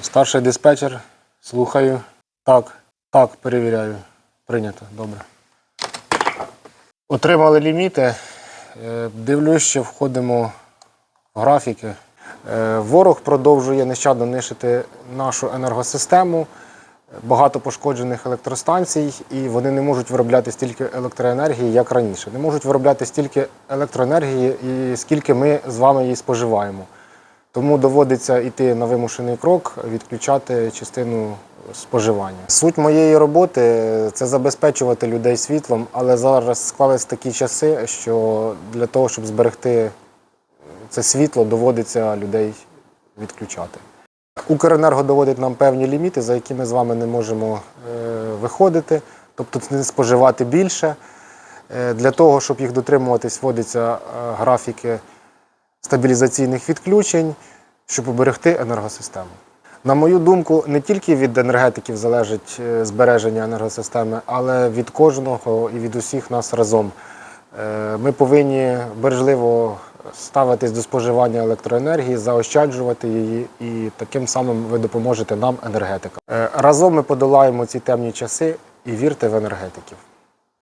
Старший диспетчер, слухаю. Так, так, перевіряю. Прийнято, добре. Отримали ліміти. Е, Дивлюсь, що входимо в графіки. Е, Ворог продовжує нещадно нищити нашу енергосистему. Багато пошкоджених електростанцій, і вони не можуть виробляти стільки електроенергії, як раніше. Не можуть виробляти стільки електроенергії, скільки ми з вами її споживаємо. Тому доводиться йти на вимушений крок, відключати частину споживання. Суть моєї роботи це забезпечувати людей світлом, але зараз склались такі часи, що для того, щоб зберегти це світло, доводиться людей відключати. Укренерго доводить нам певні ліміти, за які ми з вами не можемо е, виходити, тобто не споживати більше. Е, Для того, щоб їх дотримуватись, вводяться е, графіки стабілізаційних відключень, щоб уберегти енергосистему. На мою думку, не тільки від енергетиків залежить е, збереження енергосистеми, але від кожного і від усіх нас разом. Е, Ми повинні бережливо ставитись до споживання електроенергії, заощаджувати її, і таким самим ви допоможете нам, енергетикам. Е, Разом ми подолаємо ці темні часи і вірте в енергетиків.